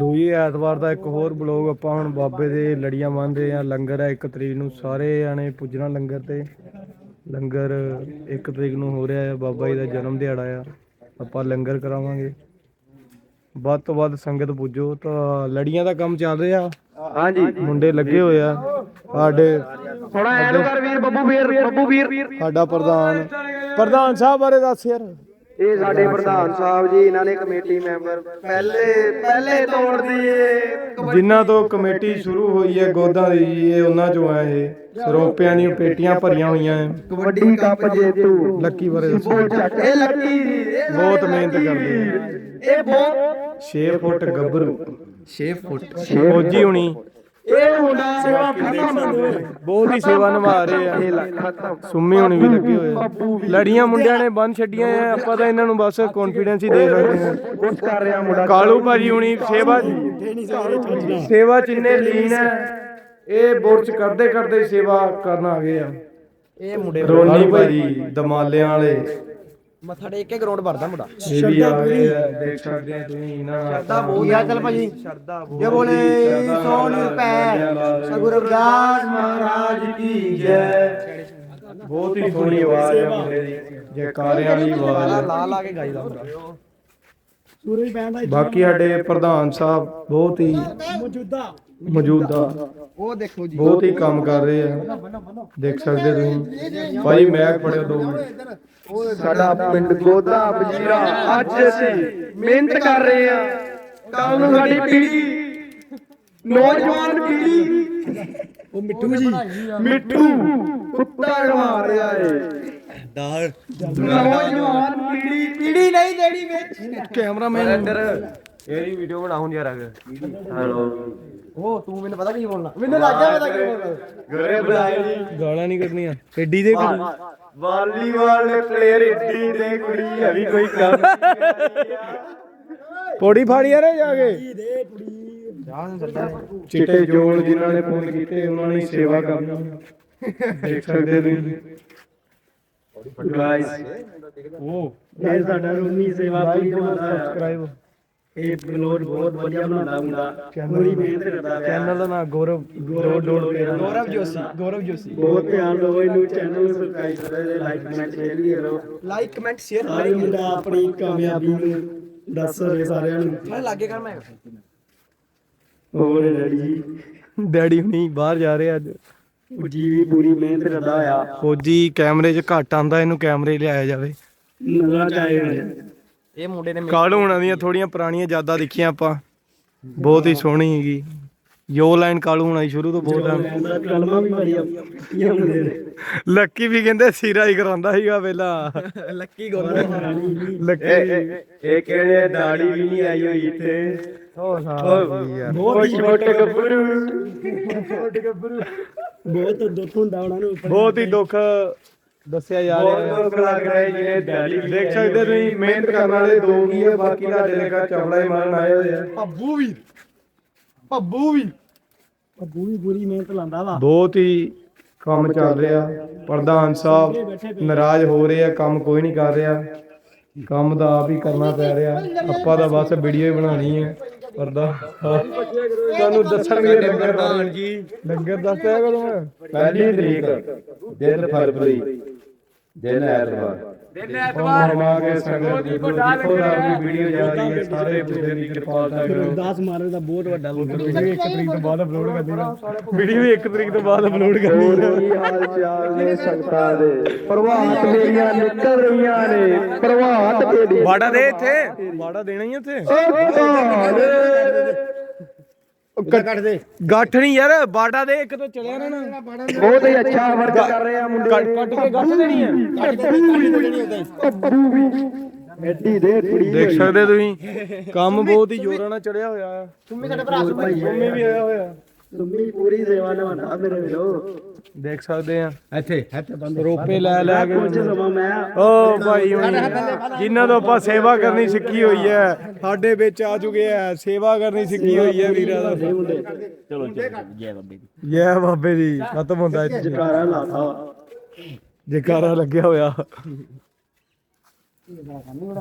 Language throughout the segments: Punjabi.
ਲੋ ਜੀ ਐਤਵਾਰ ਦਾ ਇੱਕ ਹੋਰ ਬਲੌਗ ਆਪਾਂ ਹੁਣ ਬਾਬੇ ਦੇ ਲੜੀਆਂ ਮੰਨਦੇ ਆ। ਲੰਗਰ ਹੈ 1 ਤਰੀਕ ਨੂੰ ਸਾਰੇ ਆਣੇ ਪੁੱਜਣਾ ਲੰਗਰ ਤੇ। ਲੰਗਰ 1 ਤਰੀਕ ਨੂੰ ਹੋ ਰਿਹਾ ਹੈ ਬਾਬਾ ਜੀ ਦਾ ਜਨਮ ਦਿਹਾੜਾ ਆ। ਆਪਾਂ ਲੰਗਰ ਕਰਾਵਾਂਗੇ। ਵੱਧ ਤੋਂ ਵੱਧ ਸੰਗਤ ਪੁੱਜੋ। ਤਾਂ ਲੜੀਆਂ ਦਾ ਕੰਮ ਚੱਲ ਰਿਹਾ। ਹਾਂਜੀ। ਮੁੰਡੇ ਲੱਗੇ ਹੋਏ ਆ। ਸਾਡੇ ਥੋੜਾ ਐਨ ਕਰ ਵੀਰ ਬੱਬੂ ਵੀਰ ਬੱਬੂ ਵੀਰ। ਸਾਡਾ ਪ੍ਰਧਾਨ ਪ੍ਰਧਾਨ ਸਾਹਿਬ ਬਾਰੇ ਦੱਸ ਯਾਰ। ਇਹ ਸਾਡੇ ਪ੍ਰਧਾਨ ਸਾਹਿਬ ਜੀ ਇਹਨਾਂ ਨੇ ਕਮੇਟੀ ਮੈਂਬਰ ਪਹਿਲੇ ਪਹਿਲੇ ਤੋੜ ਦੀਏ ਜਿਨ੍ਹਾਂ ਤੋਂ ਕਮੇਟੀ ਸ਼ੁਰੂ ਹੋਈ ਹੈ ਗੋਦਾਂ ਦੀ ਜੀ ਇਹ ਉਹਨਾਂ ਚੋਂ ਆ ਇਹ। ਸਰੋਪਿਆਂ ਦੀਆਂ ਪੇਟੀਆਂ ਭਰੀਆਂ ਹੋਈਆਂ ਹੈ ਕਬੱਡੀ ਕੱਪ ਜੇਤੂ ਲੱਕੀ ਦੱਸੋ ਇਹ ਲੱਕੀ ਬਹੁਤ ਮਿਹਨਤ ਕਰਦੇ ਆ ਇਹ ਬਹੁਤ 6 ਫੁੱਟ ਗੱਭਰੂ। 6 ਫੁੱਟ। ਫੌਜੀ ਹੁਣੀ। ਇਹ ਮੁੰਡਾ ਸੇਵਾ ਖਤਮ ਬਹੁਤ ਹੀ ਸੇਵਾ ਨਿਭਾ ਰਹੇ ਆ। ਇਹ ਲੱਖ ਖਤਮ। ਸੁੰਮੀ ਹੁਣੀ ਵੀ ਲੱਗੇ ਹੋਏ ਆ। ਲੜੀਆਂ ਮੁੰਡਿਆਂ ਨੇ ਬੰਨ ਛੱਡੀਆਂ ਆ ਆਪਾਂ ਤਾਂ ਇਹਨਾਂ ਨੂੰ ਬਸ ਕੌਨਫੀਡੈਂਸ ਹੀ ਦੇ ਸਕਦੇ ਹਾਂ ਕੁਛ ਕਰ ਰਿਹਾ ਮੁੰਡਾ। ਕਾਲੂ ਭਾਜੀ ਹੁਣੀ ਸੇਵਾ ਸੇਵਾ ਚਿੰਨੇ ਲੀਨ ਹੈ ਇਹ ਬੋਰਚ ਕਰਦੇ ਕਰਦੇ ਸੇਵਾ ਕਰਨ ਆ ਗਏ ਆ। ਇਹ ਮੁੰਡੇ ਰੋਨੀ ਭਾਜੀ ਦਮਾਲਿਆਂ ਵਾਲੇ। ਮੱਥਾ ਟੇਕ ਕੇ ਗਰਾਊਂਡ ਭਰਦਾ ਮੁੰਡਾ। ਇਹ ਵੀ ਆ ਗਏ ਆ ਦੇਖ ਸਕਦੇ ਆ ਤੁਸੀਂ ਇਹਨਾਂ ਸ਼ਰਦਾ ਬਹੁਤ ਆ ਚੱਲ ਭਾਜੀ ਸ਼ਰਦਾ ਜੇ ਬੋਲੇ ਸੋਨ ਰੁਪਏ ਸਗੁਰ ਰਵਿਦਾਸ ਮਹਾਰਾਜ ਕੀ ਜੈ। ਬਹੁਤ ਹੀ ਸੋਹਣੀ ਆਵਾਜ਼ ਹੈ ਮੁੰਡੇ ਦੀ। ਜੈਕਾਰਿਆਂ ਵਾਲੀ ਆਵਾਜ਼ ਹੈ ਲਾ ਲਾ ਕੇ ਗਾਈਦਾ ਹੁੰਦਾ ਬਾਕੀ ਸਾਡੇ ਪ੍ਰਧਾਨ ਸਾਹਿਬ ਬਹੁਤ ਹੀ ਮੌਜੂਦਾ। ਉਹ ਦੇਖੋ ਜੀ। ਬਹੁਤ ਹੀ ਕੰਮ ਕਰ ਰਹੇ ਆ। ਦੇਖ ਸਕਦੇ ਤੁਸੀਂ। ਭਾਈ ਮੈਕ ਪੜਿਓ ਦੋ ਮਿੰਟ। ਸਾਡਾ ਪਿੰਡ ਗੋਦਾ ਬਜੀਰਾ ਅੱਜ ਅਸੀਂ ਮਿਹਨਤ ਕਰ ਰਹੇ ਆ। ਕੱਲ ਨੂੰ ਸਾਡੀ ਪੀੜ੍ਹੀ ਨੌਜਵਾਨ ਪੀੜ੍ਹੀ। ਉਹ ਮਿੱਠੂ ਜੀ। ਮਿੱਠੂ ਕੁੱਤਾ ਗਵਾ ਰਿਹਾ ਏ। ਦਾਰ ਨੌਜਵਾਨ ਪੀੜ੍ਹੀ ਪੀੜ੍ਹੀ ਨਹੀਂ ਦੇਣੀ ਵਿੱਚ ਕੈਮਰਾਮੈਨ। ਇੱਧਰ ਇਹਦੀ ਵੀਡੀਓ ਬਣਾਉਂ ਯਾਰ ਅਗ ਹੈਲੋ ਉਹ ਤੂੰ ਮੈਨੂੰ ਪਤਾ ਕੀ ਬੋਲਣਾ। ਮੈਨੂੰ ਲੱਗ ਗਿਆ ਪਤਾ ਕੀ ਬੋਲਣਾ। ਗਰੇ ਬੁਲਾਏ ਜੀ। ਗਾਲਾਂ ਨਹੀਂ ਕੱਢਣੀਆਂ। ਏਡੀ ਦੇ ਕੁੜੀ। ਵਾਲੀਬਾਲ ਦੇ ਪਲੇਅਰ ਏਡੀ ਦੇ ਕੁੜੀ ਹੈ ਵੀ ਕੋਈ ਕੰਮ ਪੋੜੀ ਫਾੜੀ ਯਾਰ ਜਾ ਕੇ। ਚਿੱਟੇ ਜੋੜ ਜਿਨ੍ਹਾਂ ਨੇ ਫੋਨ ਕੀਤੇ ਉਹਨਾਂ ਨੇ ਸੇਵਾ ਕਰਨੀ। ਦੇਖ ਸਕਦੇ ਤੁਸੀਂ। ਗਾਇਸ ਉਹ ਇਹ ਸਾਡਾ ਰੂਮੀ ਸੇਵਾ ਪੂਰੀ ਹੈ ਸਬਸਕ੍ਰਾਈਬ ਇਹ ਬਲੌਗ ਬਹੁਤ ਵਧੀਆ ਬਣਾਉਂਦਾ ਮੁੰਡਾ। ਪੂਰੀ ਮਿਹਨਤ ਕਰਦਾ ਹੈ ਚੈਨਲ ਦਾ ਨਾਮ ਗੌਰਵ ਗੌਰਵ ਡੋਲ ਗੌਰਵ ਜੋਸ਼ੀ ਗੌਰਵ ਜੋਸ਼ੀ। ਬਹੁਤ ਧਿਆਨ ਦਿਓ ਇਹਨੂੰ ਚੈਨਲ ਨੂੰ ਸਬਸਕ੍ਰਾਈਬ ਕਰੋ ਲਾਈਕ ਕਮੈਂਟ ਸ਼ੇਅਰ ਵੀ ਕਰੋ। ਲਾਈਕ ਕਮੈਂਟ ਸ਼ੇਅਰ ਵੀ ਮੁੰਡਾ ਆਪਣੀ ਕਾਮਯਾਬੀ ਨੂੰ ਦੱਸ ਰਿਹਾ ਸਾਰਿਆਂ ਨੂੰ। ਮੈਂ ਲਾਗੇ ਕਰ ਮੈਂ। ਹੋਰ ਡੈਡੀ ਡੈਡੀ ਹੁਣੀ ਬਾਹਰ ਜਾ ਰਹੇ ਅੱਜ। ਜੀ ਵੀ ਪੂਰੀ ਮਿਹਨਤ ਕਰਦਾ ਹੋਇਆ। ਫੌਜੀ ਕੈਮਰੇ 'ਚ ਘੱਟ ਆਂਦਾ ਇਹਨੂੰ ਕੈਮਰੇ ਲਿਆਇਆ ਜਾਵੇ। ਨਜ਼ਰਾਂ ਚ ਆਏ ਹੋਏ ਆ। ਇਹ ਮੁੰਡੇ ਨੇ ਕਾਲੂ ਹੁਣਾਂ ਦੀਆਂ ਥੋੜੀਆਂ ਪੁਰਾਣੀਆਂ ਯਾਦਾਂ ਦੇਖੀਆਂ ਆਪਾਂ। ਬਹੁਤ ਹੀ ਸੋਹਣੀ ਹੈਗੀ ਯੋ ਲਾਈਨ ਕਾਲੂ ਹੁਣਾਂ ਦੀ ਸ਼ੁਰੂ ਤੋਂ ਕਲਮਾਂ ਵੀ ਹੁੰਦੇ ਨੇ ਲੱਕੀ ਵੀ ਕਹਿੰਦੇ ਸੀਰਾ ਹੀ ਕਰਾਉਂਦਾ ਸੀਗਾ ਪਹਿਲਾਂ। Lucky goal. ਲੱਕੀ। ਇਹ ਕਿਹੜੇ ਦਾੜੀ ਵੀ ਨਹੀਂ ਆਈ ਹੋਈ ਇੱਥੇ? ਹੋ ਸਾਹਿਬ ਯਾਰ। ਬਹੁਤ ਹੀ ਛੋਟੇ ਗੱਭਰੂ। ਬਹੁਤ ਦੁੱਖ ਹੁੰਦਾ ਉਹਨਾਂ ਨੂੰ ਬਹੁਤ ਹੀ ਦੁੱਖ ਦੱਸਿਆ ਜਾ ਰਿਹਾ ਹੈ। ਬਹੁਤ ਦੁੱਖ ਲੱਗ ਰਿਹਾ ਹੈ ਦਾੜੀ ਦੇਖ ਸਕਦੇ ਤੁਸੀਂ ਮਿਹਨਤ ਕਰਨ ਵਾਲੇ ਦੋ ਹੀ ਹੈ ਬਾਕੀ ਸਾਡੇ ਲਗਾ ਚਵੜਾ ਹੀ ਮਾਰਨ ਆਏ ਹੋਏ ਆ। ਪੱਬੂ ਵੀ ਪੱਬੂ ਵੀ। ਅੱਬੂ ਵੀ ਪੂਰੀ ਮਿਹਨਤ ਲਾਉਂਦਾ ਵਾ। ਬਹੁਤ ਹੀ ਕੰਮ ਚੱਲ ਰਿਹਾ। ਪ੍ਰਧਾਨ ਸਾਹਿਬ ਨਾਰਾਜ਼ ਹੋ ਰਹੇ ਆ ਕੰਮ ਕੋਈ ਨਹੀਂ ਕਰ ਰਿਹਾ। ਕੰਮ ਤਾਂ ਆਪ ਹੀ ਕਰਨਾ ਪੈ ਰਿਹਾ। ਆਪਾਂ ਤਾਂ ਬਸ ਵੀਡੀਓ ਹੀ ਬਣਾਉਣੀ ਹੈ। ਪਰਦਾ। ਤੁਹਾਨੂੰ ਦੱਸਣਗੇ ਲੰਗਰ ਬਾਰੇ ਜੀ। ਲੰਗਰ ਦੱਸਿਆ ਕਰੋ ਮੈਂ ਪਹਿਲੀ ਤਰੀਕ ਦਿਨ ਫਰਵਰੀ। ਦਿਨ ਐਤਵਾਰ। ਦਿਨ ਐਤਵਾਰ ਮਾ ਕੇ ਸੰਗਤ ਦੀ ਦੇਖੋ ਆਪਣੀ ਵੀਡੀਓ ਜਾ ਰਹੀ ਹੈ ਸਾਰੇ ਬੁੱਧੇ ਦੀ ਕਿਰਪਾਲਤਾ ਕਰੋ। ਦਾਸ ਮਾਰੇ ਦਾ ਬਹੁਤ ਵੱਡਾ ਲੰਗਰ ਵੀਡੀਓ 1 ਤਰੀਕ ਤੋਂ ਬਾਅਦ ਅਪਲੋਡ ਕਰਨੀ ਹੈ। ਵੀਡੀਓ 1 ਤਰੀਕ ਤੋਂ ਬਾਅਦ ਅਪਲੋਡ ਕਰਨੀ ਹੈ। ਕੀ ਹਾਲ ਚਾਲ ਨੇ ਸੰਗਤਾਂ ਦੇ? ਪ੍ਰਭਾਤ ਮੇਰੀਆਂ ਨਿਕਲ ਰਹੀਆਂ ਨੇ। ਪ੍ਰਭਾਤ ਮੇਰੀ ਬਾੜਾ ਦੇ ਇੱਥੇ? ਬਾੜਾ ਦੇਣਾ ਹੀ ਇੱਥੇ? ਕੱਟ ਦੇ। ਗੱਠ ਨਹੀਂ ਯਾਰ ਬਾੜਾ ਦੇ ਇੱਕ ਤਾਂ ਚਲਿਆ ਰਹਿਣਾ ਬਹੁਤ ਹੀ ਅੱਛਾ ਵਰਕ ਕਰ ਰਹੇ ਆ ਮੁੰਡੇ ਕੱਟ ਕੱਟ ਕੇ ਗੱਠ ਦੇਣੀ ਹੈ ਐਡੀ ਦੇ ਕੁੜੀ ਦੇਖ ਸਕਦੇ ਤੁਸੀਂ। ਕੰਮ ਬਹੁਤ ਹੀ ਜ਼ੋਰਾਂ ਨਾਲ ਚੜਿਆ ਹੋਇਆ। ਹੈ ਤੁਮੇ ਸਾਡੇ ਭਰਾ ਸੁਮੇ ਵੀ ਆਇਆ ਹੋਇਆ। ਤੁਮੀ ਪੂਰੀ ਸੇਵਾ ਨਿਭਾਉਂਦਾ ਮੇਰੇ ਵੀਰੋ। ਦੇਖ ਸਕਦੇ ਆ। ਇੱਥੇ ਇੱਥੇ ਬੰਦ ਰੋਪੇ ਲੈ ਲੈ ਕੇ ਕੁਝ ਸਮਾਂ ਮੈਂ ਓ ਭਾਈ ਜਿਨ੍ਹਾਂ ਤੋਂ ਆਪਾਂ ਸੇਵਾ ਕਰਨੀ ਸਿੱਖੀ ਹੋਈ ਹੈ ਸਾਡੇ ਵਿੱਚ ਆ ਚੁੱਕੇ ਆ। ਸੇਵਾ ਕਰਨੀ ਸਿੱਖੀ ਹੋਈ ਹੈ ਵੀਰਾਂ ਦਾ ਚਲੋ ਜੈ ਬਾਬੇ ਦੀ। ਖਤਮ ਹੁੰਦਾ ਇੱਥੇ। ਜਕਾਰਾ ਲਾਤਾ ਜਕਾਰਾ ਲੱਗਿਆ ਹੋਇਆ।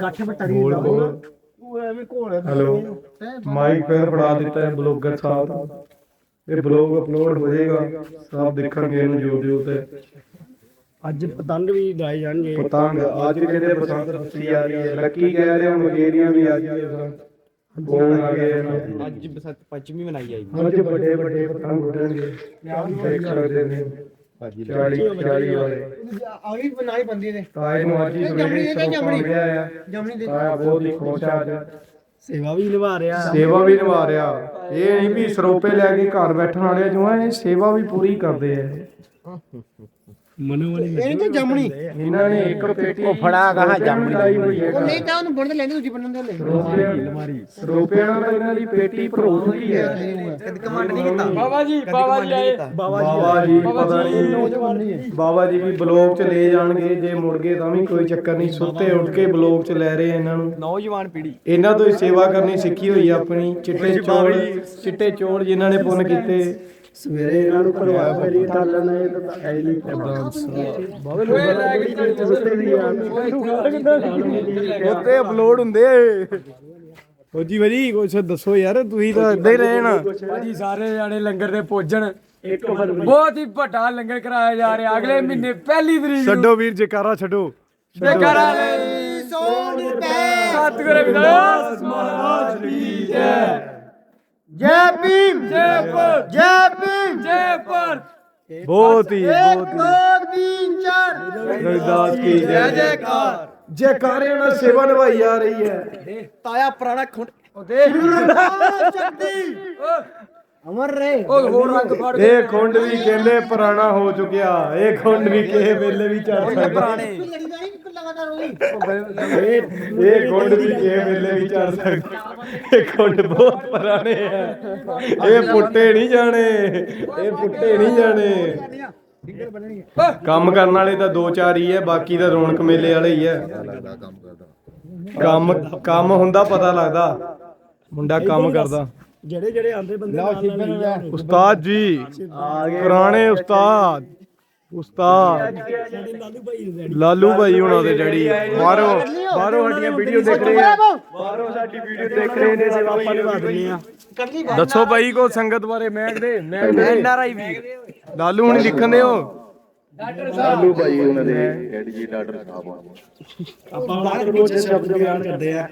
ਗੱਠ ਬਟਰੀ ਬੋਲ ਬੋਲ। ਹੈਲੋ। ਮਾਈਕ ਫੇਰ ਫੜਾ ਦਿੱਤਾ ਹੈ ਬਲੌਗਰ ਸਾਹਿਬ। ਦਾ ਇਹ ਬਲੌਗ ਅਪਲੋਡ ਹੋ ਜਾਏਗਾ ਸਭ ਦੇਖਣਗੇ ਇਹਨੂੰ YouTube ਤੇ ਅੱਜ ਪਤੰਗ ਵੀ ਡਾਏ ਜਾਣਗੇ। ਪਤੰਗ ਅੱਜ ਕਹਿੰਦੇ ਬਸੰਤ ਰੁੱਤੀ ਆ ਰਹੀ ਹੈ। ਲੱਕੀ ਕਹਿ ਰਹੇ ਹੁਣ ਮਗੇਰੀਆਂ ਵੀ ਆ ਬਸੰਤ ਬੋਲਣ ਆ ਗਏ ਇਹਨਾਂ। ਅੱਜ ਬਸੰਤ ਪੰਚਮੀ ਮਨਾਈ ਜਾਏਗੀ। ਅੱਜ ਵੱਡੇ ਵੱਡੇ ਪਤੰਗ ਉੱਡਣਗੇ। ਦੇਖ ਸਕਦੇ ਨੇ। 40 40 ਵਾਲੇ। ਆਗੀ ਬਣਾਈ ਬੰਦੀ ਨੇ ਤਾਏ ਨੂੰ ਅੱਜ ਹੀ ਸਵੇਰੇ ਸਰੋਪਾ ਮਿਲਿਆ ਆ। ਜਮਣੀ ਦੇ ਬਹੁਤ ਹੀ ਖੁਸ਼ ਆ ਅੱਜ। ਸੇਵਾ ਵੀ ਨਿਭਾ ਰਿਹਾ। ਸੇਵਾ ਵੀ ਨਿਭਾ ਰਿਹਾ। ਇਹ ਨਹੀਂ ਵੀ ਸਰੋਪੇ ਲੈ ਕੇ ਘਰ ਬੈਠਣ ਵਾਲੇ ਜੋ ਆ, ਇਹ ਸੇਵਾ ਵੀ ਪੂਰੀ ਕਰਦੇ ਆ। ਮਨੋ ਵਾਲੀ ਇਹ ਨਹੀਂ ਜਮਣੀ। ਇਹਨਾਂ ਨੇ ਇੱਕ ਪੇਟੀ ਉਹ ਫੜਾ ਕਹਾ ਜੰਮੀ ਲਾਈ ਹੋਈ ਹੈ ਉਹ ਨਹੀਂ ਤਾਂ ਉਹਨੂੰ ਬੁਣ ਲੈਂਦੇ ਦੂਜੀ ਬੰਨਣ ਦੇ ਲੈ ਸਰੋਪਿਆਂ ਨਾਲ ਤਾਂ ਇਹਨਾਂ ਦੀ ਪੇਟੀ ਭਰੋਸੀ ਹੈ। ਕਦ ਕਮਾਂਡ ਨਹੀਂ ਕੀਤਾ। ਬਾਬਾ ਜੀ ਬਾਬਾ ਜੀ ਆਏ ਬਾਬਾ ਜੀ। ਪਤਾ ਨਹੀਂ ਬਾਬਾ ਜੀ ਵੀ ਬਲੌਗ ਚ ਲੈ ਜਾਣਗੇ ਜੇ ਮੁੜ ਗਏ ਤਾਂ ਵੀ ਕੋਈ ਚੱਕਰ ਨਹੀਂ। ਸੁੱਤੇ ਉੱਠ ਕੇ ਬਲੌਗ ਚ ਲੈ ਰਹੇ ਇਹਨਾਂ ਨੂੰ। ਨੌਜਵਾਨ ਪੀੜ੍ਹੀ। ਇਹਨਾਂ ਤੋਂ ਹੀ ਸੇਵਾ ਕਰਨੀ ਸਿੱਖੀ ਹੋਈ ਆਪਣੀ। ਚਿੱਟੇ ਚੋਲ ਚਿੱਟੇ ਚੋਲ ਜਿਨ੍ਹਾਂ ਨੇ ਪੁੰਨ ਕੀਤੇ। ਸਵੇਰੇ ਇਹਨਾਂ ਨੂੰ ਕਰਵਾਇਆ ਪਹਿਲੀ ਟਾਲਣ ਇਹ ਤਾਂ ਐ ਨਹੀਂ। ਬਾਬੇ ਲੋਕਾਂ ਲੈ ਕੇ ਸੁੱਤੇ ਦੀ ਉੱਤੇ ਅਪਲੋਡ ਹੁੰਦੇ ਹੋ ਜੀ ਭਾਜੀ ਕੁਛ ਦੱਸੋ ਯਾਰ ਤੁਸੀਂ ਤਾਂ ਇਦਾਂ ਹੀ ਰਹਿਣਾ। ਭਾਜੀ ਸਾਰੇ ਜਾਣੇ ਲੰਗਰ ਦੇ ਭੋਜਨ। ਬਹੁਤ ਹੀ ਵੱਡਾ ਲੰਗਰ ਕਰਾਇਆ ਜਾ ਰਿਹਾ। ਅਗਲੇ ਮਹੀਨੇ ਪਹਿਲੀ ਤਰੀਕ ਛੱਡੋ ਵੀਰ ਜਕਾਰਾ ਛੱਡੋ। ਜੈਕਾਰਾ ਲਈ। ਸਤਿਗੁਰੂ ਰਵਿਦਾਸ ਮਹਾਰਾਜ ਕੀ ਜੈ। ਜੈ ਭੀਮ। ਜੈ ਭਾਰਤ ਜੈ ਭੀਮ। ਜੈ ਭਾਰਤ। ਬਹੁਤ ਹੀ ਬਹੁਤ ਹੀ। ਦੋ ਤਿੰਨ ਚਾਰ ਰਵਿਦਾਸ ਕੀ ਜੈ। ਜੈਕਾਰ। ਜੈਕਾਰਿਆਂ ਨਾਲ ਸੇਵਾ ਨਿਭਾਈ ਜਾ ਰਹੀ ਹੈ। ਤਾਇਆ ਪੁਰਾਣਾ ਖੁੰਡ। ਚੱਦੀ ਅਮਰ ਰੇ ਉਹ ਹੋਰ ਰੰਗ ਫੜ ਕੇ ਇਹ ਖੁੰਡ ਵੀ ਕਹਿੰਦੇ ਪੁਰਾਣਾ ਹੋ ਚੁੱਕਿਆ। ਇਹ ਖੁੰਡ ਵੀ ਕਿਸੇ ਵੇਲੇ ਵੀ ਚੜ ਸਕਦਾ। ਹੋਈ ਇਹ ਖੁੰਡ ਵੀ ਕਿਸੇ ਵੇਲੇ ਵੀ ਚੜ ਸਕਦਾ। ਇਹ ਖੁੰਡ ਬਹੁਤ ਪੁਰਾਣੇ ਆ। ਇਹ ਪੁੱਟੇ ਨਹੀਂ ਜਾਣੇ। ਇਹ ਪੁੱਟੇ ਨਹੀਂ ਜਾਣੇ। ਕੰਮ ਕਰਨ ਵਾਲੇ ਤਾਂ ਦੋ ਚਾਰ ਹੀ ਹੈ ਬਾਕੀ ਤਾਂ ਰੌਣਕ ਮੇਲੇ ਵਾਲੇ ਹੀ ਹੈ ਕੰਮ ਕੰਮ ਹੁੰਦਾ ਪਤਾ ਲੱਗਦਾ। ਮੁੰਡਾ ਕੰਮ ਕਰਦਾ। ਜਿਹੜੇ ਜਿਹੜੇ ਆਂਦੇ ਬੰਦੇ ਨਾਲ ਨਾਲ ਉਸਤਾਦ ਜੀ ਪੁਰਾਣੇ ਉਸਤਾਦ ਉਸਤਾਦ। ਸਾਡੇ ਲਾਲੂ ਭਾਈ ਦੇ ਲਾਲੂ ਭਾਈ ਹੁਣਾਂ ਦੇ ਡੈਡੀ। ਬਾਹਰੋਂ ਬਾਹਰੋਂ ਸਾਡੀਆਂ ਵੀਡੀਓ ਦੇਖ ਰਹੇ ਆ। ਬਾਹਰੋਂ। ਸਾਡੀ ਵੀਡੀਓ ਦੇਖ ਰਹੇ ਨੇ ਸੇਵਾ ਆਪਾਂ ਨਿਭਾ ਦਿੰਦੇ ਆ ਦੱਸੋ ਭਾਈ ਕੋ ਸੰਗਤ ਬਾਰੇ ਮੈਂ ਦੇ ਮੈਂ ਐਨ ਆਰ ਆਈ ਵੀ। ਲਾਲੂ ਹੁਣੀ ਲਿਖਣ ਦੇ ਹੋ ਲਾਲੂ ਭਾਈ ਉਹਨਾਂ ਦੇ ਹੈਡ ਜੀ ਡਾਕਟਰ ਸਾਹਿਬ ਆਪਾਂ ਬਾਹਰ ਰੋਜ਼ ਸ਼ਬਦ ਬਿਆਨ ਕਰਦੇ ਆ।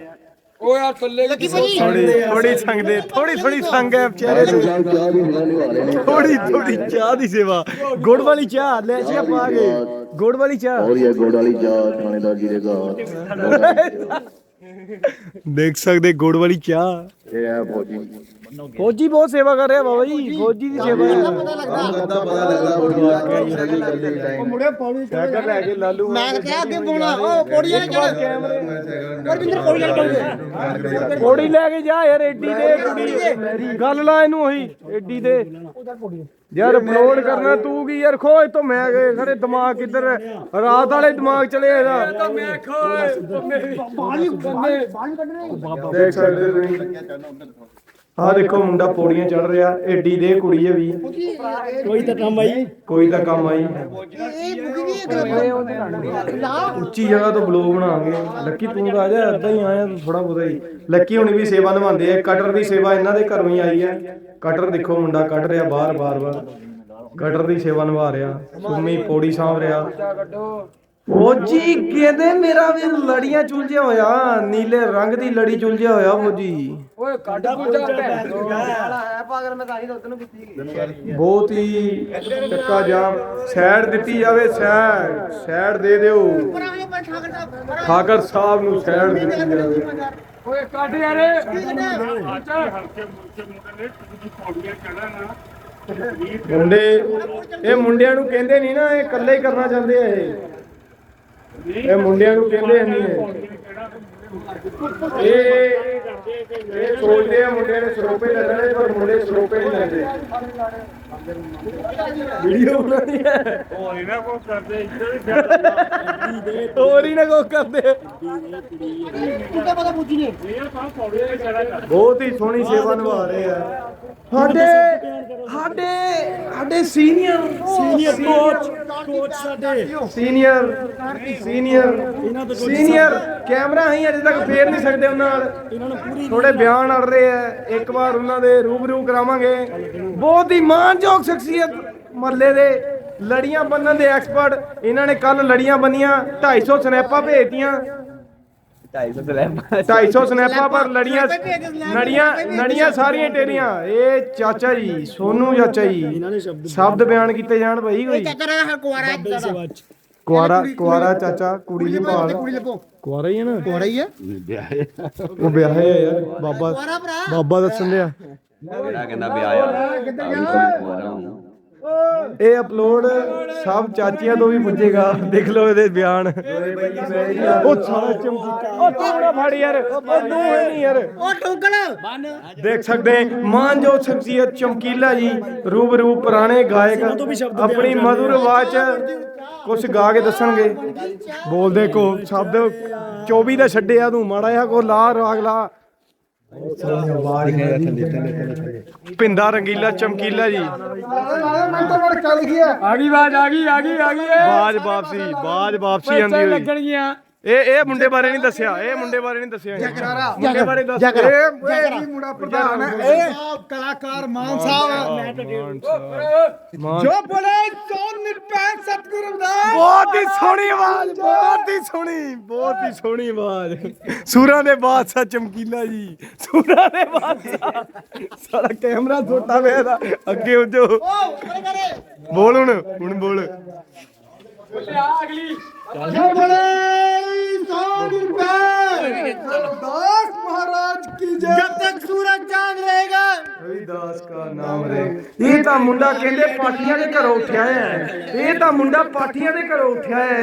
ਉਹ ਯਾਰ ਥੱਲੇ ਭਾਜੀ। ਥੋੜੀ ਥੋੜੀ ਸੰਗ ਦੇ ਥੋੜੀ ਥੋੜੀ ਸੰਗ ਹੈ ਥੋੜੀ ਥੋੜੀ ਚਾਹ ਦੀ ਸੇਵਾ। ਗੁੜ ਵਾਲੀ ਚਾਹ ਲੈ ਜੀ ਆਪਾਂ ਆ ਗਏ। ਗੁੜ ਵਾਲੀ ਚਾਹ। ਔਰ ਇਹ ਗੋੜ ਵਾਲੀ ਚਾਹ ਥਾਣੇਦਾਰ ਜੀ ਦੇ ਘਰ ਦੇਖ ਸਕਦੇ ਗੁੜ ਵਾਲੀ ਚਾਹ। ਇਹ ਹੈ ਫੌਜੀ ਫੌਜੀ ਬਹੁਤ ਸੇਵਾ ਕਰ ਰਿਹਾ ਬਾਬਾ ਜੀ ਫੌਜੀ। ਦੀ ਸੇਵਾ ਪਤਾ ਲੱਗਦਾ। ਪਤਾ ਲੱਗਦਾ ਫੌਜੀ ਵਾਕਈ ਸਹੀ ਗੱਲ ਹੈ ਮੁੜੇ ਪੌੜੀ ਸਾਈਕਲ ਲੈ ਕੇ ਲਾਲੂ ਮੈਂ ਕਿਹਾ ਅੱਗੇ ਪਾਉਣਾ ਉਹ ਪੌੜੀ ਵਾਲੇ ਚੜ ਪਰਵਿੰਦਰ ਪੌੜੀ ਵਾਲੇ ਚੜ ਕੋੜੀ ਲੈ ਕੇ ਜਾ ਯਾਰ ਏਡੀ ਦੇ ਕੁੜੀ ਗੱਲ ਲਾ ਇਹਨੂੰ ਉਹੀ ਏਡੀ ਦੇ। ਯਾਰ ਅਪਲੋਡ ਕਰਨਾ ਤੂੰ ਕੀ ਯਾਰ ਖੋਜ ਤੋਂ ਮੈਂ ਗਏ ਖੜੇ ਦਿਮਾਗ ਕਿੱਧਰ? ਰਾਤ ਵਾਲੇ ਦਿਮਾਗ ਚਲੇ ਇਹਦਾ। ਤਾਂ ਮੈਂ ਖੋਏ ਬਾਲੀ ਬਾਲੀ ਕੱਢਣੇ। ਦੇਖ ਸਕਦੇ ਤੁਸੀਂ। ਆਹ ਦੇਖੋ ਮੁੰਡਾ ਪੌੜੀਆਂ ਚੜ ਰਿਹਾ ਏਡੀ ਦੇ ਕੁੜੀ ਹੈ ਵੀ। ਕੋਈ ਤਾਂ ਕੰਮ ਆਈ। ਕੋਈ ਤਾਂ ਕੰਮ ਆਈ। ਇਹ ਲਾ ਉੱਚੀ ਜਗ੍ਹਾ ਤੋਂ ਬਲੌਗ ਬਣਾਵਾਂਗੇ। ਲੱਕੀ ਤੂੰ ਤਾਂ ਆ ਜਾ ਏਦਾਂ ਹੀ ਆਇਆ ਥੋੜਾ ਬਹੁਤਾ ਹੀ। ਲੱਕੀ ਹੁਣੀ ਵੀ ਸੇਵਾ ਨਿਭਾਉਂਦੇ ਆ ਕਟਰ ਦੀ ਸੇਵਾ ਇਹਨਾਂ ਦੇ ਘਰੋਂ ਹੀ ਆਈ ਹੈ। ਕਟਰ ਦੇਖੋ ਮੁੰਡਾ ਕੱਢ ਰਿਹਾ ਬਾਹਰ ਬਾਰ ਬਾਰ ਕਟਰ ਦੀ ਸੇਵਾ ਨਿਭਾ ਰਿਹਾ। ਸੁਮੀ ਪੌੜੀ ਸਾਂਭ ਰਿਹਾ। ਫੌਜੀ ਕਹਿੰਦੇ ਮੇਰਾ ਵੀ ਲੜੀਆਂ ਚੁਲਝਿਆ ਹੋਇਆ ਨੀਲੇ ਰੰਗ ਦੀ ਲੜੀ ਚੁਲਝਿਆ ਹੋਇਆ ਫੌਜੀ। ਓਏ ਕੱਢ ਪੁੱਜਾ ਹੈ ਪਾਗਲ ਮੈਂ ਤਾਂ ਹੀ ਉਧਰ ਨੂੰ ਕੀਤੀ ਬਹੁਤ ਹੀ ਟੱਕਾ ਜਾਮ ਸਾਈਡ ਦਿੱਤੀ ਜਾਵੇ ਸਾਈਡ ਸਾਈਡ ਦੇ ਦਿਓ। ਠਾਕਰ ਸਾਹਿਬ ਨੂੰ ਸਾਈਡ ਦਿੱਤੀ ਜਾਵੇ। ਓਏ ਕੱਢ ਯਾਰ। ਮੁੰਡੇ ਇਹ ਮੁੰਡਿਆਂ ਨੂੰ ਕਹਿੰਦੇ ਨਹੀਂ ਨਾ ਇਹ ਇਕੱਲੇ ਹੀ ਕਰਨਾ ਚਾਹੁੰਦੇ ਆ ਇਹ। ਇਹ ਮੁੰਡਿਆਂ ਨੂੰ ਕਹਿੰਦੇ ਨਹੀਂ ਇਹ ਇਹ ਇਹ ਸੋਚਦੇ ਆ ਮੁੰਡਿਆਂ ਨੇ ਸਰੋਪੇ ਲੈਣੇ ਪਰ ਮੁੰਡੇ ਸਰੋਪੇ ਨਹੀਂ ਲੈਂਦੇ। ਵੀਡੀਓ ਬਣਾਉਣੀ ਹੈ ਹੋਰ ਹੀ ਨਾ ਕੋ ਕਰਦੇ ਹੋਰ ਹੀ ਨਾ ਕੋ ਕਰਦੇ। ਤੂੰ ਤਾਂ ਪਤਾ ਪੁੱਛੀ ਨੇ? ਬਹੁਤ ਹੀ ਸੋਹਣੀ ਸੇਵਾ ਨਿਭਾ ਰਹੇ ਆ। ਸਾਡੇ ਸਾਡੇ ਸਾਡੇ ਸੀਨੀਅਰ ਸੀਨੀਅਰ ਕੋਚ ਕੋਚ ਸਾਡੇ। ਸੀਨੀਅਰ ਸੀਨੀਅਰ ਸੀਨੀਅਰ ਕੈਮਰਾ ਹੀ ਅਜੇ ਤੱਕ ਫੇਰ ਨਹੀਂ ਸਕਦੇ ਉਹਨਾਂ ਨਾਲ। ਥੋੜੇ ਬਿਆਨ ਅੜ ਰਹੇ ਆ। ਇੱਕ ਵਾਰ ਉਹਨਾਂ ਦੇ ਰੂਬਰੂ ਕਰਾਵਾਂਗੇ। ਬਹੁਤ ਹੀ ਮਾਨਯੋਗ ਸ਼ਖਸੀਅਤ ਮਹੱਲੇ ਦੇ ਲੜੀਆਂ ਬੰਨਣ ਦੇ ਐਕਸਪਰਟ। ਇਹਨਾਂ ਨੇ ਕੱਲ ਲੜੀਆਂ ਬੰਨੀਆਂ 250 ਸਨੈਪਾਂ ਭੇਜਤੀਆਂ। 250 ਸਨੈਪਾਂ ਪਰ ਲੜੀਆਂ ਨੜੀਆਂ ਨੜੀਆਂ ਸਾਰੀਆਂ ਟੇਰੀਆਂ ਇਹ ਚਾਚਾ ਜੀ ਸੋਨੂ ਚਾਚਾ ਜੀ। ਸ਼ਬਦ ਬਿਆਨ ਕੀਤੇ ਜਾਣ ਭਾਈ ਕੋਈ। ਕੁਆਰਾ ਕੁਆਰਾ ਚਾਚਾ ਕੁੜੀ ਦੀ ਭਾਲ ਕੁਆਰਾ ਹੀ ਹੈ ਨਾ? ਕੁਆਰਾ ਹੀ ਹੈ। ਉਹ ਵਿਆਹ ਹੈ ਯਾਰ। ਬਾਬਾ ਬਾਬਾ ਦੱਸਣ ਦਿਆ ਕਹਿੰਦਾ ਵੀ ਆਇਆ ਇਹ ਅਪਲੋਡ ਸਭ ਚਾਚੀਆਂ ਤੋਂ ਵੀ ਪੁੱਜੇਗਾ। ਦੇਖ ਲਓ ਇਹਦੇ ਬਿਆਨ। ਉਹ ਸਾਰਾ ਚਮਕੀ ਉਹ ਤੂੰ ਨਾ ਫੜ ਯਾਰ? ਉਹ ਤੂੰ ਹੈ ਨਹੀਂ ਯਾਰ। ਉਹ ਠੋਕਲ ਦੇਖ ਸਕਦੇ ਮਾਨਯੋਗ ਸ਼ਖਸੀਅਤ ਚਮਕੀਲਾ ਜੀ ਰੂਬਰੂ ਪੁਰਾਣੇ ਗਾਇਕ ਆਪਣੀ ਮధుਰ ਆਵਾਜ਼ ਚ ਕੁਝ ਗਾ ਕੇ ਦੱਸਣਗੇ। ਬੋਲਦੇ ਕੋ ਸ਼ਬਦ 24 ਦਾ ਛੱਡਿਆ ਤੂੰ ਮਾੜਾ ਜਿਹਾ ਕੋ ਲਾ ਰਾਗ ਲਾ। ਪਿੰਦਾ ਰੰਗੀਲਾ ਚਮਕੀਲਾ ਜੀ। ਆ ਗਈ ਬਾਜ ਆ ਗਈ ਆ ਗਈ ਆ ਗਈ। ਬਾਜ ਵਾਪਸੀ ਬਾਜ ਵਾਪਸੀ ਆਂਦੀ ਹੋਈ। ਲੱਗਣਗੀਆਂ। ਇਹ ਇਹ ਮੁੰਡੇ ਬਾਰੇ ਨਹੀਂ ਦੱਸਿਆ ਇਹ ਮੁੰਡੇ ਬਾਰੇ ਨਹੀਂ ਦੱਸਿਆ ਮੁੰਡੇ ਬਾਰੇ ਦੱਸ ਇਹ ਇਹ ਵੀ ਮੁੰਡਾ ਪ੍ਰਧਾਨ ਹੈ। ਇਹ ਕਲਾਕਾਰ ਮਾਨ ਸਾਹਿਬ ਜੋ ਬੋਲੇ ਸੋਨ ਨਿਰਪੈਨ ਸਤਿਗੁਰੂ ਦਾ? ਬਹੁਤ ਹੀ ਸੋਹਣੀ ਆਵਾਜ਼ ਬਹੁਤ ਹੀ ਸੋਹਣੀ ਬਹੁਤ ਹੀ ਸੋਹਣੀ ਆਵਾਜ਼। ਸੂਰਾਂ ਦੇ ਬਾਦਸ਼ਾਹ ਚਮਕੀਲਾ ਜੀ। ਸੂਰਾਂ ਦੇ ਬਾਦਸ਼ਾਹ। ਸਾਰਾ ਕੈਮਰਾ ਛੋਟਾ ਵੇ ਇਹਦਾ ਅੱਗੇ ਉਜੋ ਬੋਲ ਹੁਣ ਹੁਣ ਬੋਲ।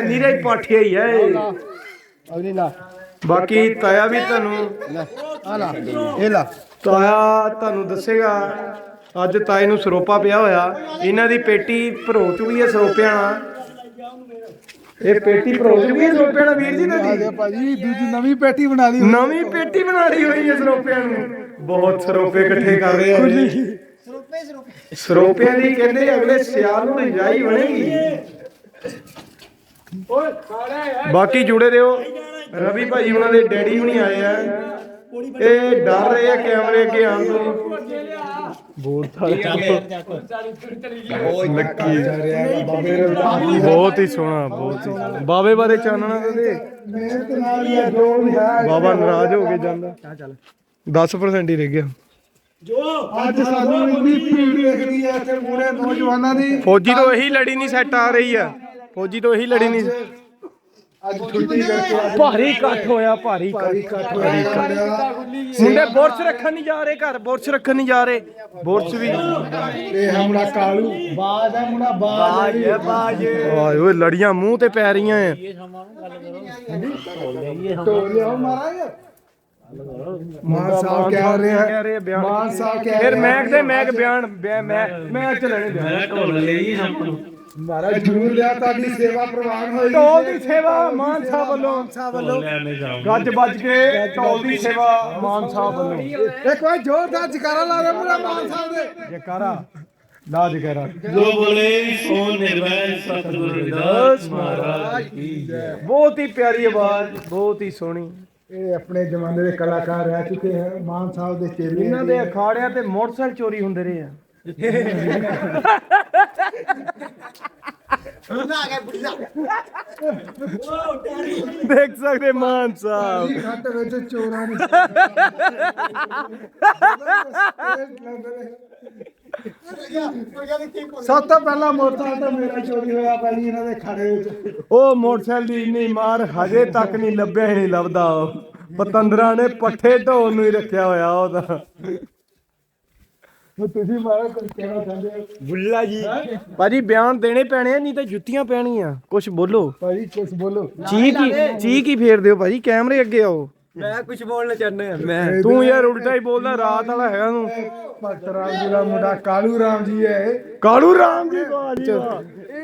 ਨੀਰਜ ਪਾਠੀਆ ਹੀ। ਹੈ। ਬਾਕੀ ਤਾਇਆ ਵੀ ਤੁਹਾਨੂੰ ਆ ਲਾ। ਇਹ ਲਾ। ਤਾਇਆ ਤੁਹਾਨੂੰ ਦੱਸੇਗਾ ਅੱਜ ਤਾਏ ਨੂੰ ਸਰੋਪਾ ਪਿਆ ਹੋਇਆ। ਇਹਨਾਂ ਦੀ ਪੇਟੀ ਭਰੋ ਚੁੱਕੀ ਹੈ ਸਰੋਪਿਆਂ ਨਾਲ। ਇਹ ਪੇਟੀ ਭਰੋ ਚੁੱਕੀ ਹੈ ਸਰੋਪਿਆਂ ਨਾਲ ਵੀਰ ਜੀ ਤੁਹਾਡੀ? ਭਾਜੀ ਦੂਜੀ ਨਵੀਂ ਪੈਟੀ ਬਣਾ ਲਈ ਨਵੀਂ ਪੇਟੀ ਬਣਾ ਲਈ ਹੋਈ ਹੈ ਸਰੋਪਿਆਂ ਨੂੰ। ਬਹੁਤ ਸਰੋਪੇ ਇਕੱਠੇ ਕਰ ਰਹੇ ਆ ਜੀ। ਸਰੋਪਿਆਂ ਦੀ ਕਹਿੰਦੇ ਅਗਲੇ ਸਿਆਲ ਨੂੰ ਰਜਾਈ ਬਣੇਗੀ। ਬਾਕੀ ਜੁੜੇ ਰਹੋ। ਰਵੀ ਭਾਜੀ ਉਹਨਾਂ ਦੇ ਡੈਡੀ ਹੁਣੀ ਆਏ ਆ। ਇਹ ਡਰ ਰਹੇ ਆ ਕੈਮਰੇ ਅੱਗੇ ਆਉਣ ਤੋਂ ਲੱਕੀ ਬਹੁਤ ਹੀ ਸੋਹਣਾ ਬਹੁਤ ਹੀ ਸੋਹਣਾ। ਬਾਬੇ ਬਾਰੇ ਚਾਨਣਾ ਦੇ। ਬਾਬਾ ਨਾਰਾਜ਼ ਹੋ ਕੇ ਜਾਂਦਾ। 10% ਹੀ ਰਹਿ ਗਿਆ। ਅੱਜ ਸਾਨੂੰ ਇੰਨੀ ਭੀੜ ਦੇਖਦੀ ਹੈ ਇੱਥੇ ਪੂਰੇ ਨੌਜਵਾਨਾਂ ਦੀ। ਫੌਜੀ ਤੋਂ ਇਹੀ ਲੜੀ ਨਹੀਂ ਸੈੱਟ ਆ ਰਹੀ ਆ ਫੌਜੀ ਤੋਂ ਇਹੀ ਲੜੀ ਨਹੀਂ ਅੱਜ ਛੁੱਟੀ ਕਰਕੇ ਭਾਰੀ ਇਕੱਠ ਹੋਇਆ ਭਾਰੀ ਇਕੱਠ। ਮੁੰਡੇ ਬੋਰਸ ਰੱਖਣ ਨਹੀਂ ਜਾ ਰਹੇ ਘਰ ਬੋਰਸ ਰੱਖਣ ਨਹੀਂ ਜਾ ਰਹੇ। ਬੋਰਸ ਵੀ ਇਹ ਹਮਲਾ ਕਾਲੂ। ਬਾਜ ਹੈ ਮੁੰਡਾ ਬਾਜ। ਆਏ ਓਏ ਲੜੀਆਂ ਮੂੰਹ ਤੇ ਪੈ ਰਹੀਆਂ ਮਾਰਾਂਗੇ। ਮਾਨ ਸਾਹਿਬ ਕਹਿ ਰਹੇ ਕਹਿ ਰਹੇ ਆ ਮਾਨ ਸਾਹਿਬ ਕਹਿ ਫਿਰ ਰਹੇ ਮੈਂ ਕਿਤੇ ਮੈਂ ਕਿ ਬਿਆਨ ਬਿਆ- ਮੈਂ ਮੈਂ ਚ ਲੈਣੇ ਬਿਆਨ। ਮਹਾਰਾਜ ਜਰੂਰ ਲਿਆ ਤੁਹਾਡੀ ਸੇਵਾ ਪ੍ਰਵਾਨ ਹੋਈ ਢੋਲ ਦੀ ਸੇਵਾ ਮਾਨ ਸਾਹਿਬ ਵੱਲੋਂ। ਵੱਲੋਂ। ਗੱਜ ਵੱਜ ਕੇ ਢੋਲ ਦੀ ਸੇਵਾ ਮਾਨ ਸਾਹਿਬ ਵੱਲੋਂ। ਇੱਕ ਵਾਰ ਜ਼ੋਰਦਾਰ ਜਕਾਰਾ ਲਾ ਦੇ ਮੁੰਡਾ ਮਾਨ ਸਾਹਿਬ ਦੇ। ਜਕਾਰਾ। ਲਾ ਜਕਾਰਾ। ਜੋ ਬੋਲੇ ਸੋ ਨਿਰਵੈਰ ਸਤਿਗੁਰੂ ਰਵਿਦਾਸ ਮਹਾਰਾਜ ਕੀ ਜੈ। ਬਹੁਤ ਹੀ ਪਿਆਰੀ ਆਵਾਜ਼ ਬਹੁਤ ਹੀ ਸੋਹਣੀ। ਇਹ ਆਪਣੇ ਜ਼ਮਾਨੇ ਦੇ ਕਲਾਕਾਰ ਰਹਿ ਚੁੱਕੇ ਹਨ ਮਾਨ ਸਾਹਿਬ ਦੇ ਚੇਲੇ ਇਹਨਾਂ ਦੇ ਅਖਾੜਿਆਂ ਤੇ ਮੋਟਰਸਾਈਕਲ ਚੋਰੀ ਹੁੰਦੇ ਰਹੇ ਆ। ਦੇਖ ਸਕਦੇ ਮਾਨ ਸਾਹਿਬ ਖੱਟ ਵਿੱਚ ਚੋਰਾਂ ਨੇ ਸਭ ਤੋਂ ਪਹਿਲਾਂ ਮੋਟਰਸਾਈਕਲ ਤਾਂ ਮੇਰਾ ਚੋਰੀ ਹੋਇਆ ਭਾਈ ਇਹਨਾਂ ਦੇ ਖੜੇ ਵਿੱਚ ਉਹ ਮੋਟਰਸਾਈਕਲ ਦੀ ਇੰਨੀ ਮਾਰ ਹਜੇ ਤੱਕ ਨਹੀਂ ਲੱਭਿਆ ਹੀ ਨਹੀਂ ਲੱਭਦਾ ਉਹ ਪਤੰਦਰਾਂ ਨੇ ਪੱਠੇ ਢੋਣ ਨੂੰ ਹੀ ਰੱਖਿਆ ਹੋਇਆ ਉਹ ਤਾਂ ਤੁਸੀਂ ਮਾਰਾ ਕੁਝ ਕਹਿਣਾ ਚਾਹੁੰਦੇ ਹੋ? ਬੁੱਲਾ ਜੀ। ਭਾਜੀ ਬਿਆਨ ਦੇਣੇ ਪੈਣੇ ਆ ਨਹੀਂ ਤਾਂ ਜੁੱਤੀਆਂ ਪੈਣੀਆਂ। ਕੁਝ ਬੋਲੋ। ਭਾਈ ਕੁਝ ਬੋਲੋ। ਚੀਕ ਹੀ ਚੀਕ ਹੀ ਫੇਰ ਦਿਓ ਭਾਜੀ ਕੈਮਰੇ ਅੱਗੇ ਆਓ। ਮੈਂ ਕੁਝ ਬੋਲਣਾ ਚਾਹੁੰਦਾ ਮੈਂ। ਤੂੰ ਯਾਰ ਉਲਟਾ ਹੀ ਬੋਲਦਾ ਰਾਤ ਵਾਲਾ ਹੈਗਾ ਤੂੰ। ਭਗਤ ਰਾਮ ਜੀ ਦਾ ਮੁੰਡਾ ਕਾਲੂ ਰਾਮ ਜੀ ਹੈ। ਕਾਲੂ ਰਾਮ ਜੀ ਬਾਜੀ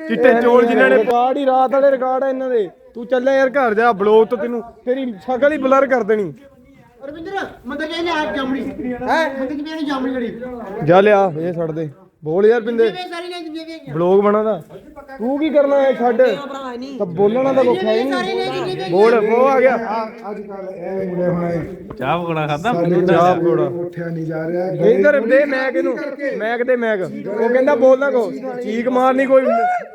ਚਿੱਟੇ ਚੋਲ ਜਿਨ੍ਹਾਂ ਨੇ ਰਿਕਾਰਡ ਹੀ ਰਾਤ ਵਾਲੇ ਰਿਕਾਰਡ ਆ ਇਹਨਾਂ ਦੇ। ਤੂੰ ਚੱਲਿਆ ਯਾਰ ਘਰ ਜਾ ਬਲੌਗ ਤੋਂ ਤੈਨੂੰ ਤੇਰੀ ਸ਼ਕਲ ਹੀ ਬਲਰ ਕਰ ਦੇਣੀ। ਰਵਿੰਦਰ ਮੰਦਰ ਜੇ ਲਿਆ ਜਾਮਣੀ। ਹੈ? ਮੰਦਰ ਜੀ ਵੀ ਜਾਮਣੀ ਲੜੀ ਜਾ ਲਿਆ ਇਹ ਛੱਡ ਦੇ। ਬੋਲ ਯਾਰ ਬਿੰਦੇ ਸਾਰੀ ਲੈ ਜਿੰਨੇ ਵੀ ਬਲੌਗ ਬਣਾਦਾ। ਤੂੰ ਕੀ ਕਰਨਾ ਹੈ ਛੱਡ? ਤਾਂ ਬੋਲਣਾ ਤਾਂ ਕੁਛ ਹੈ ਹੀ ਨਹੀਂ। ਬੋਲ ਉਹ ਆ ਗਿਆ। ਅੱਜ ਕੱਲ ਇਹ ਮੁੰਡੇ ਹੁਣ ਚਾਹ ਪਕੜਾ ਖਾਦਾ ਚਾਹ ਪਕੌੜਾ। ਉੱਠਿਆ ਨਹੀਂ ਜਾ ਰਿਹਾ। ਇਧਰ ਦੇ ਮੈਂ ਕਿਨੂੰ ਮੈਂ ਕਿਤੇ ਮੈਂ ਉਹ ਕਹਿੰਦਾ ਬੋਲਦਾ ਕੋ। ਚੀਕ ਮਾਰਨੀ ਕੋਈ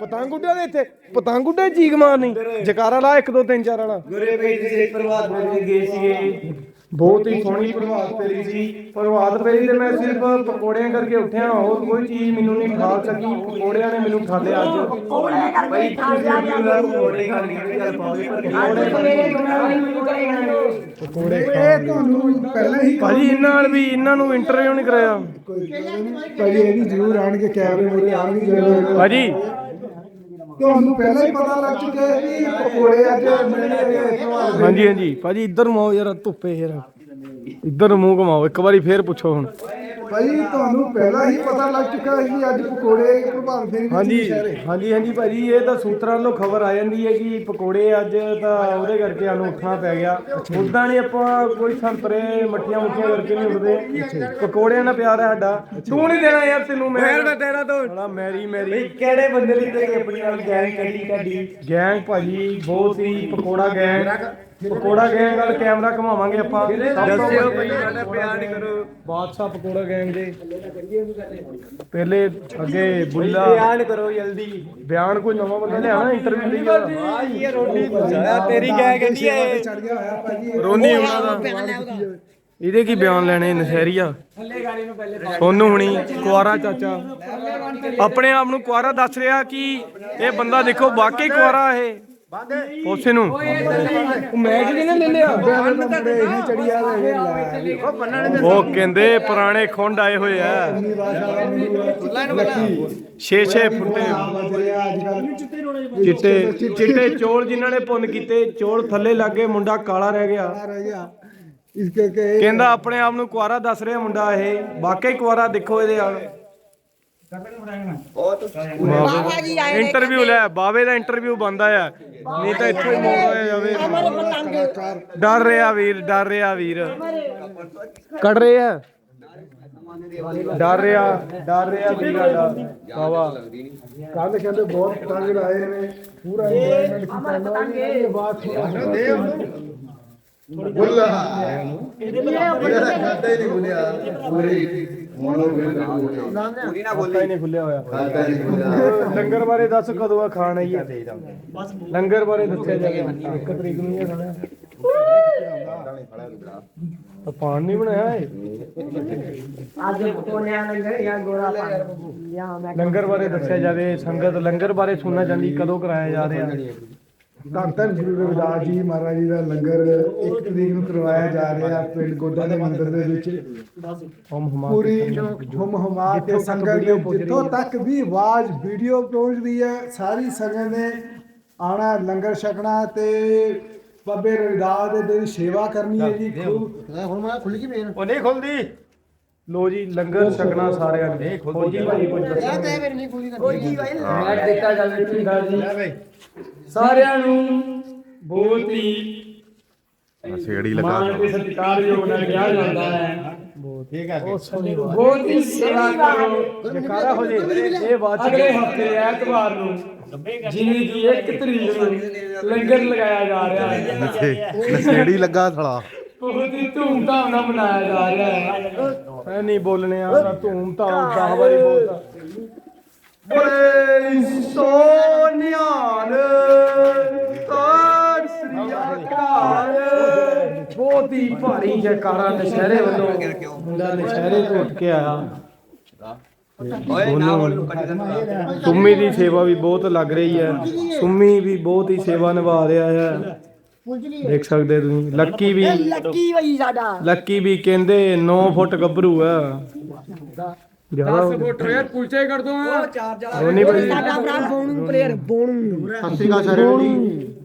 ਪਤੰਗ ਉੱਡਿਆ ਦੇ ਇੱਥੇ। ਪਤੰਗ ਉੱਡੇ ਚੀਕ ਮਾਰਨੀ। ਜਕਾਰਾ ਲਾ 1 2 3 4 ਵਾਲਾ। ਗੁਰੇ ਪਈ ਦੇ ਪ੍ਰਭਾਤ ਫੇਰੀ ਗਏ ਸੀਗੇ। ਬਹੁਤ ਹੀ ਸੋਹਣੀ ਪ੍ਰਭਾਤ ਫੇਰੀ ਸੀ। ਪ੍ਰਭਾਤ ਫੇਰੀ ਤੇ ਮੈਂ ਸਿਰਫ ਪਕੌੜਿਆਂ ਕਰਕੇ ਉੱਠਿਆ ਹੋਰ ਕੋਈ ਚੀਜ਼ ਮੈਨੂੰ ਨਹੀਂ ਖਾ ਸਕੀ। ਪਕੌੜਿਆਂ ਨੇ ਮੈਨੂੰ ਖਾ ਲਿਆ ਅੱਜ। ਭਾਈ ਤੁਸੀਂ ਵੀ ਉਹਨਾਂ ਨੂੰ ਮੋੜੇ ਖਾਣ ਦੀ ਗੱਲ ਪਾਓਗੇ ਪਕੌੜੇ ਇਹ ਤੁਹਾਨੂੰ ਪਹਿਲਾਂ ਹੀ ਭਾਜੀ ਇਹਨਾਂ ਨਾਲ ਵੀ ਇਹਨਾਂ ਨੂੰ ਇੰਟਰਵਿਊ ਨਹੀਂ ਕਰਾਇਆ। ਭਾਜੀ ਇਹ ਵੀ ਜ਼ਰੂਰ ਆਣਗੇ ਕੈਮਰੇ ਮੂਰੇ ਆਣਗੇ ਭਾਜੀ ਤੁਹਾਨੂੰ ਪਹਿਲਾਂ ਹੀ ਪਤਾ ਲੱਗ ਚੁੱਕਿਆ ਹੈ ਕਿ ਪਕੌੜੇ ਅੱਜ ਮਿਲਣਗੇ ਹਾਂਜੀ ਹਾਂਜੀ। ਭਾਜੀ, ਇੱਧਰ ਨੂੰ ਆਓ ਯਾਰ ਧੁੱਪੇ ਯਾਰ ਇੱਧਰ ਨੂੰ ਮੂੰਹ ਘਮਾਓ। ਇੱਕ ਵਾਰੀ ਫੇਰ ਪੁੱਛੋ ਹੁਣ। ਭਾਜੀ ਤੁਹਾਨੂੰ ਪਹਿਲਾਂ ਹੀ ਪਤਾ ਲੱਗ ਚੁੱਕਾ ਹੈ ਕਿ ਅੱਜ ਪਕੌੜੇ ਪ੍ਰਭਾਤ ਫੇਰੀ ਵਿੱਚ ਹਾਂਜੀ ਸ਼ਹਿਰੇ ਹਾਂਜੀ ਹਾਂਜੀ ਭਾਜੀ ਇਹ ਤਾਂ ਸੂਤਰਾਂ ਵੱਲੋਂ ਖਬਰ ਆ ਜਾਂਦੀ ਹੈ ਕਿ ਪਕੌੜੇ ਅੱਜ ਤਾਂ ਉਹਦੇ ਕਰਕੇ ਸਾਨੂੰ ਉੱਠਣਾ ਪੈ ਗਿਆ। ਉਦਾਂ ਨਹੀਂ ਆਪਾਂ ਕੋਈ ਸੰਤਰੇ ਮੱਠੀਆਂ ਮੁੱਠੀਆਂ ਕਰਕੇ ਨਹੀਂ ਉੱਠਦੇ ਪਕੌੜਿਆਂ ਨਾਲ ਪਿਆਰ ਹੈ ਸਾਡਾ। ਤੂੰ ਨਹੀਂ ਦੇਣਾ ਯਾਰ ਤੈਨੂੰ ਮੈਂ। ਮੈਂ ਤੇਰਾ ਤੋਂ। ਸਾਲਾ ਮੈਰੀ ਮੈਰੀ। ਕਿਹੜੇ ਬੰਦੇ ਲਈ ਤੇ ਆਪਣੀ ਨਾਲ ਗੈਂਗ ਕੱਢੀ ਕੱਢੀ ਗੈਂਗ ਭਾਜੀ ਬਹੁਤ ਹੀ ਪਕੌੜਾ ਗੈਂਗ। ਪਕੌੜਾ ਗੈਂਗ ਨਾਲ ਕੈਮਰਾ ਘਮਾਵਾਂਗੇ ਆਪਾਂ। ਦੱਸਿਓ ਭਾਈ ਸਾਡਾ ਪਿਆਰ ਕਰੋ। ਬਾਦਸ਼ਾਹ ਪਕੌੜਾ ਗੈਂਗ ਦੇ। ਪਹਿਲੇ ਅੱਗੇ ਬੁੱਲਾ। ਬਿਆਨ ਕਰੋ ਜਲਦੀ। ਬਿਆਨ ਕੋਈ ਨਵਾਂ ਬੰਦਾ ਲਿਆਣਾ ਇੰਟਰਵਿਊ ਲਈ। ਆ ਇਹ ਰੋਟੀ ਸਾਰਾ ਤੇਰੀ ਗੈਂਗ ਕੱਢੀ ਹੈ? ਚੜ ਗਿਆ ਹੋਇਆ ਭਾਜੀ ਰੋਨੀ ਉਹਨਾਂ ਦਾ। ਇਹਦੇ ਕੀ ਬਿਆਨ ਲੈਣੇ ਨਸ਼ਹਿਰੀਆ? ਸੋਨੂੰ ਹੁਣੀ ਕੁਆਰਾ ਚਾਚਾ। ਆਪਣੇ ਆਪ ਨੂੰ ਕੁਆਰਾ ਦੱਸ ਰਿਹਾ ਕਿ ਇਹ ਬੰਦਾ ਦੇਖੋ ਵਾਕਈ ਕੁਆਰਾ ਇਹ। ਉਸੇ ਨੂੰ। ਉਹ ਮੈਂ ਕਿ ਨਾ ਲੈ ਲਿਆ ਮੁੰਡੇ ਇਹੀ ਚੜੀ ਆ ਰਹੇ ਲੈ ਉਹ ਕਹਿੰਦੇ ਪੁਰਾਣੇ ਖੁੰਡ ਆਏ ਹੋਏ ਆ। 6-6 ਫੁੱਟੇ ਅੱਜ ਕੱਲ ਚਿੱਟੇ ਚਿੱਟੇ ਚੋਲ ਜਿਨ੍ਹਾਂ ਨੇ ਪੁੰਨ ਕੀਤੇ ਚੋਲ ਥੱਲੇ ਲੱਗੇ ਮੁੰਡਾ ਕਾਲਾ ਰਹਿ ਗਿਆ। ਕਹਿੰਦਾ ਆਪਣੇ ਆਪ ਨੂੰ ਕੁਆਰਾ ਦੱਸ ਰਿਹਾ ਮੁੰਡਾ ਇਹ। ਵਾਕਈ ਕੁਆਰਾ ਦੇਖੋ ਇਹਦੇ ਹਾਲ ਇੰਟਰਵਿਊ ਲੈ ਬਾਵੇ ਦਾ ਇੰਟਰਵਿਊ ਬੰਦਾ ਆ। ਨਹੀਂ ਤਾਂ ਇੱਥੋਂ ਹੀ ਮੋੜ ਹੋਇਆ ਜਾਵੇ। ਡਰ ਰਿਹਾ ਵੀਰ ਡਰ ਰਿਹਾ ਵੀਰ। ਕੱਢ ਰਹੇ ਆ। ਡਰ ਰਿਹਾ ਡਰ ਰਿਹਾ ਵੀਰ ਸਾਡਾ। ਬਾਵਾ ਕੱਲ ਕਹਿੰਦੇ ਬਹੁਤ ਪਤੰਗ ਲਾਏ ਨੇ। ਪੂਰਾ ਇੰਜੋਇਮੈਂਟ ਕੀਤਾ ਨਾ। ਇਹ। ਬਾਤ ਖਾਤਾ ਹੀ ਨਹੀਂ ਖੁੱਲਿਆ ਹੋਇਆ। ਲੰਗਰ ਬਾਰੇ ਦੱਸ ਕਦੋਂ ਆ ਖਾਣ ਆ ਲੰਗਰ ਬਾਰੇ ਦੱਸਿਆ ਜਾਵੇ। ਇੱਕ ਤਰੀਕ ਨੂੰ ਹੀ ਆ ਖਾਣਾ। ਤਾਂ ਪਾਣ ਨਹੀਂ ਬਣਾਇਆ ਏ ਅੱਜ ਕੋਨਿਆ ਲੰਗਰ ਜਾਂ ਗੋਰਾ ਪਾਣੀ ਜਾਂ ਮੈਂ ਲੰਗਰ ਬਾਰੇ ਦੱਸਿਆ ਜਾਵੇ ਸੰਗਤ ਲੰਗਰ ਬਾਰੇ ਸੁਣਨਾ ਚਾਹੁੰਦੀ ਕਦੋਂ ਕਰਾਇਆ ਜਾ ਰਿਹਾ? ਧੰਨ ਧੰਨ ਗੁਰੂ ਰਵਿਦਾਸ ਜੀ ਮਹਾਰਾਜ ਜੀ ਦਾ ਲੰਗਰ ਇੱਕ ਤਰੀਕ ਨੂੰ ਕਰਵਾਇਆ ਜਾ ਰਿਹਾ ਪਿੰਡ ਗੋਡਾ ਦੇ ਮੰਦਿਰ ਦੇ ਵਿੱਚ। ਹਮ ਹਮਾ ਪੂਰੀ ਹੁਮ ਹੁਮਾ ਕੇ ਸੰਗਤ ਦੇ ਜਿੱਥੋਂ ਤੱਕ ਵੀ ਆਵਾਜ਼ ਵੀਡੀਓ ਪਹੁੰਚਦੀ ਹੈ। ਸਾਰੀ ਸੰਗਤ ਨੇ ਆਣਾ ਲੰਗਰ ਛਕਣਾ ਤੇ ਬਾਬੇ ਰਵਿਦਾਸ ਦੇ ਦਿਨ ਸੇਵਾ ਕਰਨੀ ਹੈ ਜੀ। ਖੂਬ ਹੁਣ ਮੈਂ ਖੁੱਲ ਗਈ ਮੇਨ। ਉਹ ਨਹੀਂ ਖੁੱਲਦੀ ਲੋ ਜੀ ਲੰਗਰ ਛਕਣਾ ਸਾਰਿਆਂ ਨੇ। ਫੌਜੀ ਭਾਈ ਕੁਝ ਦੱਸੋ ਇਹ ਤੇ ਮੇਰੀ ਨਹੀਂ ਖੁੱਲੀ ਕੋਈ ਕੀ ਭਾਈ? ਮੈਂ ਦਿੱਤਾ ਜਾਵੇ ਠੀਕ ਆ ਜੀ। ਸਾਰਿਆਂ ਨੂੰ ਬਹੁਤ ਹੀ ਸੇੜੀ ਮਾਣ ਤੇ ਸਤਿਕਾਰਯੋਗ ਨਾਲ ਕਿਹਾ ਜਾਂਦਾ ਹੈ। ਬਹੁਤ ਹੀ ਸੇਵਾ ਕਰੋ। ਜਕਾਰਾ ਹੋ ਜੇ ਇਹ ਬਾਤ ਅਗਲੇ ਹਫ਼ਤੇ ਐਤਵਾਰ ਨੂੰ ਜਿਵੇਂ ਕਿ ਇੱਕ ਤਰੀਕ ਨੂੰ ਲੰਗਰ ਲਗਾਇਆ ਜਾ ਰਿਹਾ ਹੈ। ਨਸ਼ੇੜੀ ਲੱਗਾ ਥਲਾ ਬਹੁਤ ਹੀ ਧੂਮਧਾਮ ਨਾਲ ਮਨਾਇਆ ਜਾ ਰਿਹਾ ਹੈ। ਐ ਨਹੀਂ ਬੋਲਣੇ ਆ ਤਾਂ ਧੂਮ ਧਾਮ 10 ਵਾਰੀ ਬੋਲਦਾ। ਬੜੇ ਸੋਨਿਆਨ ਤਾਂ ਸ੍ਰੀ ਅਕਾਲ। ਬਹੁਤ ਹੀ ਭਾਰੀ ਜੈਕਾਰਾ ਨਸ਼ਹਿਰੇ ਵੱਲੋਂ। ਮੁੰਡਾ ਨਸ਼ਹਿਰੇ ਤੋਂ ਉੱਠ ਕੇ ਆਇਆ। ਸੁਮੀ ਦੀ ਸੇਵਾ ਵੀ ਬਹੁਤ ਲੱਗ ਰਹੀ ਹੈ। ਸੁਮੀ ਵੀ ਬਹੁਤ ਹੀ ਸੇਵਾ ਨਿਭਾ ਰਿਹਾ ਹੈ। ਦੇਖ ਸਕਦੇ ਤੁਸੀਂ ਲੱਕੀ ਵੀ ਲੱਕੀ ਭਾਈ ਸਾਡਾ। ਲੱਕੀ ਵੀ ਕਹਿੰਦੇ 9 ਫੁੱਟ ਗੱਭਰੂ ਆ। ਜ਼ਿਆਦਾ ਫੁੱਟ ਯਾਰ ਪੁਲਚੇ ਕਰ ਦੋ ਉਹ ਨਹੀਂ ਭਾਈ ਸਾਡਾ ਭਰਾ ਬੋਨੂ ਪਲੇਅਰ ਬੋਨੂ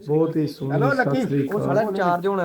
ਬਹੁਤ ਹੀ ਸੋਹਣੀ ਸਤਿ ਸ੍ਰੀ ਅਕਾਲ। ਚਾਰਜ ਹੋਣਾ